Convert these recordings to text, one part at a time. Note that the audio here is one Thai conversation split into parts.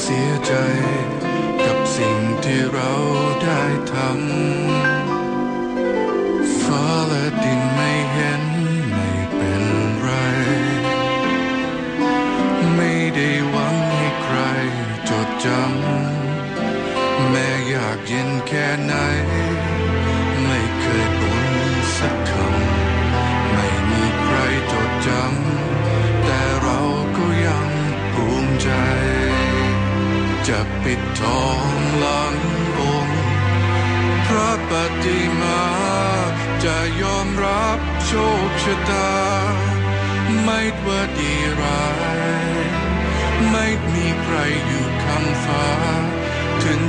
เสียใจ กับสิ่งที่เราได้ทำฟ้าและดินไม่เห็นไม่เป็นไร ไม่ได้หวังให้ใครจดจำแม้อยากเย็นแค่ไหน จะปิดทองหลังองค์พระปฏิมาจะยอมรับโชคชะตา ไม่ว่าดีร้าย ไม่มีใครอยู่ข้างฟ้า ถึง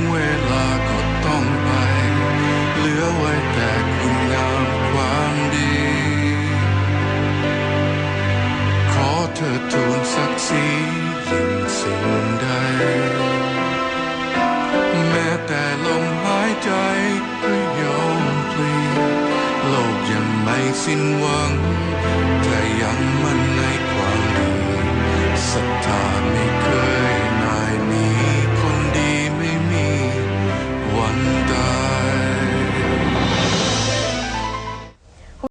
ยังไม่สิ้นหวังแต่ยังมั่นในความดีศรัทธาไม่